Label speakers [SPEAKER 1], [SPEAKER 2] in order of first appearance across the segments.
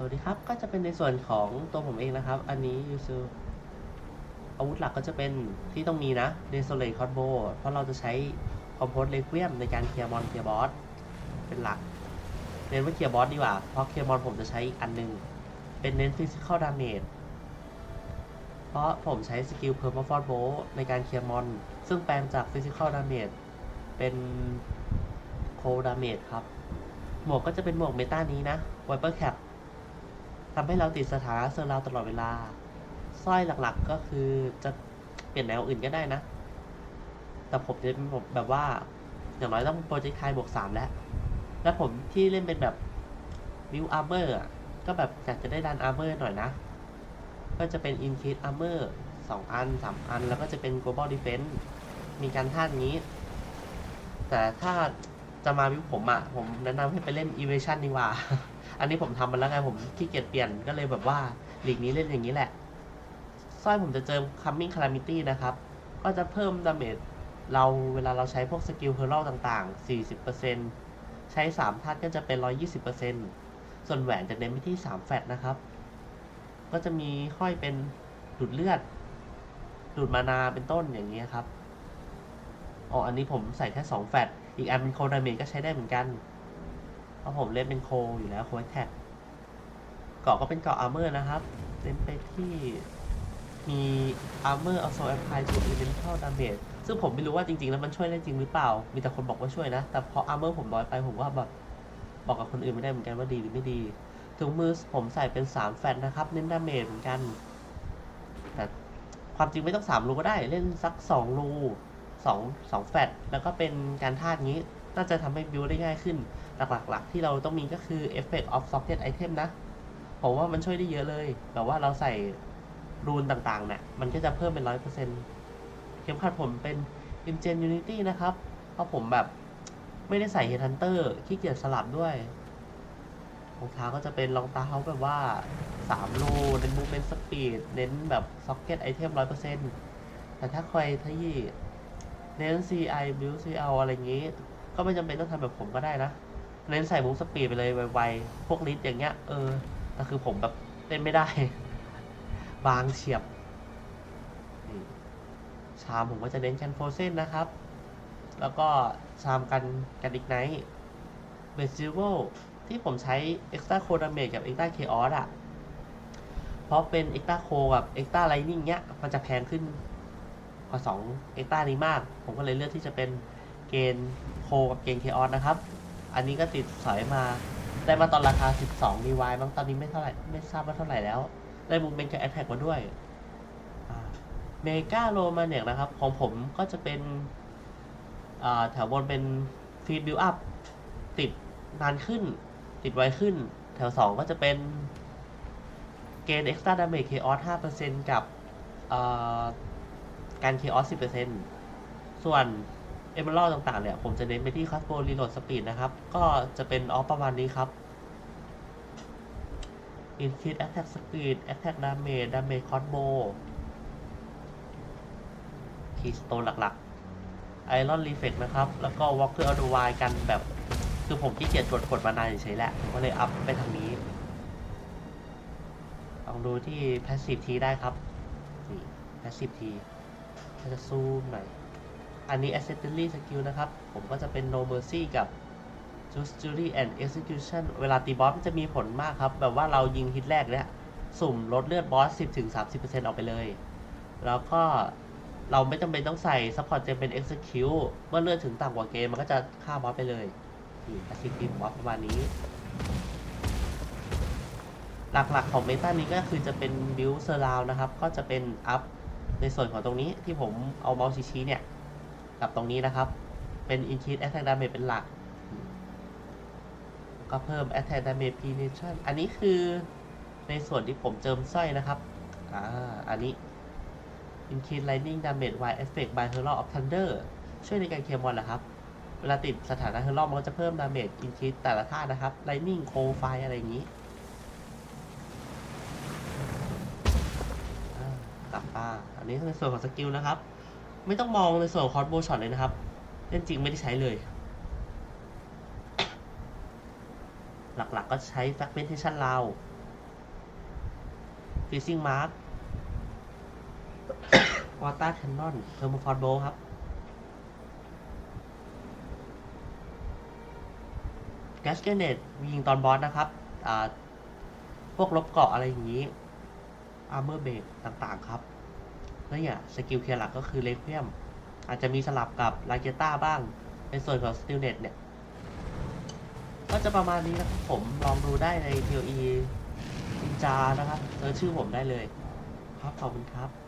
[SPEAKER 1] สวัสดีครับ ก็จะเป็นในส่วนของตัวผมเองนะครับ อันนี้ยูซูอาวุธหลักก็จะเป็นที่ต้องมีนะเดโซเลตคอร์โบเพราะเราจะใช้คอมโพสเลเวียมในการเคลียร์มอนเคลียร์บอสเป็นหลัก เน้นว่าเคลียร์บอสดีกว่า เพราะเคลียร์มอนผมจะใช้อีกอันหนึง เป็นเน้นฟิสิกอลดาเมจเพราะผมใช้สกิลเพอร์ f ฟอร์โบในการเคลียร์มอน ซึ่งแปลงจากฟิสิกอลดาเมจเป็นโคดาเมจครับ หมวกก็จะเป็นหมวกเมตานี้นะไวเปอร์แคป ทำให้เราติดสถานะเซอร์ราวตลอดเวลาสร้อยหลักๆก็คือจะเปลี่ยนแนวอื่นก็ได้นะ แต่ผมจะเป็นแบบว่า อย่างน้อยต้องโปรเจกต์ไทยบวกสามแล้ว แล้วผมที่เล่นเป็นแบบวิวอาร์เมอร์ก็แบบอยากจะได้ดันอาร์เมอร์หน่อยนะ ก็จะเป็นอินคิดอาร์เมอร์สองอันสามอัน แล้วก็จะเป็น global defense มีการท่านี้ แต่ถ้า จะมาวิวผมอะ่ะ ผมแนะนำให้ไปเล่น evasion ดีกว่า อันนี้ผมทำมาแล้วไงผมขี้เกียจเปลี่ยนก็เลยแบบว่าหลีกนี้เล่นอย่างนี้แหละสร้อยผมจะเจอ coming calamity นะครับ ก็จะเพิ่มดาเมจเราเวลาเราใช้พวกสกิลเฮอร์ l ต่างๆ 40%ใช้ 3ทัดก็จะเป็น 120%ส่วนแหวนจะเน้นไปที่ 3 แฟตนะครับ ก็จะมีห้อยเป็นดูดเลือด ดูดมานาเป็นต้นอย่างนี้ครับ อ๋อ อันนี้ผมใส่แค่ 2 แฟต อีกอันเป็นโคดาเมจก็ใช้ได้เหมือนกัน เพราะผมเล่นเป็นโคอยู่แล้วโคแท็กเกาะก็เป็นเกาะอาร์เมอร์นะครับเน้นไปที่มีอาร์เมอร์เอาโซแอมพายทูอิเลนเทลดาเมจซึ่งผมไม่รู้ว่าจริงๆ แล้วมันช่วยได้จริงหรือเปล่า มีแต่คนบอกว่าช่วยนะ แต่พออาร์เมอร์ผมน้อยไปผมว่าแบบบอกกับคนอื่นไม่ได้เหมือนกันว่าดีหรือไม่ดีถุงมือผมใส่เป็น 3 แฟตนะครับ เน้นดาเมจเหมือนกันแต่ความจริงไม่ต้อง 3 รูก็ได้เล่นสัก 2 รู 2 2แฟตแล้วก็เป็นการท่าตุงี้น่าจะทำให้บิวได้ง่ายขึ้น หลักๆ ที่เราต้องมีก็คือ Effect of Socket Item นะ ผมว่ามันช่วยได้เยอะเลยแบบว่าเราใส่รูนต่างๆเนี่ยมันก็จะเพิ่มเป็น100%เข็มขัดผมเป็น Ingen Unity นะครับ เพราะผมแบบไม่ได้ใส่ Headhunter ขี้เกียจสลับด้วยรองเท้าก็จะเป็นรองเท้าแบบว่า3รูเน้น Movement Speed เน้นแบบ Socket Item 100%แต่ถ้าใครที่ เน้น CI Build CL อะไรอย่างงี้ ก็ไม่จำเป็นต้องทำแบบผมก็ได้นะเน้นใส่มูฟสปีดไปเลยไวๆ พวกลิสอย่างเงี้ย เออ แต่คือผมแบบเล่นไม่ได้ บางเฉียบ ชามผมก็จะเน้นแคนโฟเซนนะครับ แล้วก็ชามกันกันอีกไนท์เบสซิโวที่ผมใช้ Extra c o d a m a g e กับ Extra Chaos อะเพราะเป็น Extra c o กับ Extra Lightning เนี้ย มันจะแพงขึ้น กว่า2 Extra นี้มาก ผมก็เลยเลือกที่จะเป็นเกณฑ์โคกับเกณฑ์ Chaos นะครับ อันนี้ก็ติดสอยมาได้มาตอนราคา 12 ดีวายมั้งตอนนี้ไม่เท่าไหร่ไม่ทราบว่าเท่าไหร่แล้ว ได้มุมเป็นกับแอ t แทกมาด้วยเมกาโรมาเนี่ยนะครับ ของผมก็จะเป็นแถวบนเป็นฟีดบิลอัพติดนานขึ้น ติดไวขึ้น แถว 2 ก็จะเป็นเกณฑ์ Extra Damage Chaos 5%กับ อ่าการ Chaos 10%ส่วนเอเมอรัลต่างๆเนี่ย ผมจะเน้นไปที่คัสโบรีโหลดสปีดนะครับ ก็จะเป็นออฟประมาณนี้ครับ Increase Attack Speed Attack Damage Damage Combo Keystone หลักๆ Iron Reflex นะครับ แล้วก็ Walker o u t w i กันแบบ คือผมขี้เกียจกดกดมานานเฉยๆแหละ ผมก็เลยอัพไปทางนี้ลองดูที่ Passive T ได้ครับ นี่ Passive T ถ้าจะซูมหน่อย อันนี้ Accessory Skill นะครับ ผมก็จะเป็น No Mercy กับ Jury and Execution เวลาตีบอสมันจะมีผลมากครับ แบบว่าเรายิงฮิตแรกเนี่ย สุ่มลดเลือดบอส 10-30%ออกไปเลย แล้วก็เราไม่จำเป็นต้องใส่ Support จะเป็น Execute เมื่อเลือดถึงต่ำกว่าเกมมันก็จะฆ่าบอสไปเลยนี่อาชีพบอสประมาณนี้ หลักๆของเมตานี้ก็คือจะเป็นบิวเซอร์ราวนะครับ ก็จะเป็นอัพ ในส่วนของตรงนี้ที่ผมเอาเมาส์ชี้เนี่ย กับตรงนี้นะครับ เป็น increase attack damage เป็นหลัก ก็เพิ่ม attack damage penetration อันนี้คือในส่วนที่ผมเจิมสร้อยนะครับ อ่า อันนี้ increase lightning damage while effect by herald of thunder ช่วยในการเคลียร์มอนเหรอครับ เวลาติดสถานะ herald มันก็จะเพิ่ม damage increase แต่ละท่านะครับ lightning cold fire อะไรอย่างนี้ากลับมาอันนี้ในส่วนของสกิลนะครับ ไม่ต้องมองในส่วนของคอร์สโบช็อตเลยนะครับ เล่นจริงไม่ได้ใช้เลย หลักๆก็ใช้ fragmentation ราวฟิซซิ่งมาร์วอต้าแคนนอนเทอร์โมฟอร์โบครับแกสเกเนตยิงตอนบอสนะครับ อ่า พวกลบเกาะอะไรอย่างนี้อาร์เมอร์เบรกต่างๆครับ เนี่ยสกิลเคลียร์หลักก็คือเลคเวียม อาจจะมีสลับกับลาเกต้าบ้าง ในส่วนของสติลเน็ตเนี่ย ก็จะประมาณนี้นะครับผมลองดูได้ใน TOE นินจานะครับเจอชื่อผมได้เลย ครับขอบคุณครับ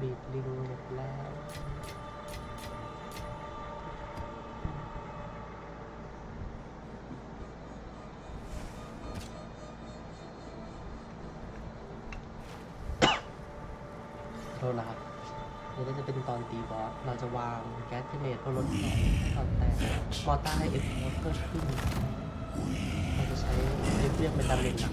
[SPEAKER 2] บี
[SPEAKER 1] ดลิงหมดแล้วโทษนะครับเดี๋ยวจะเป็นตอนตีบอส เราจะวางแก๊สเทเนตเพื่อลดตอนแตกมอต้าให้เอ็กซ์เพิ่มขึ้น เราจะใช้เรียบเรียกเป็นดาเมจหลัก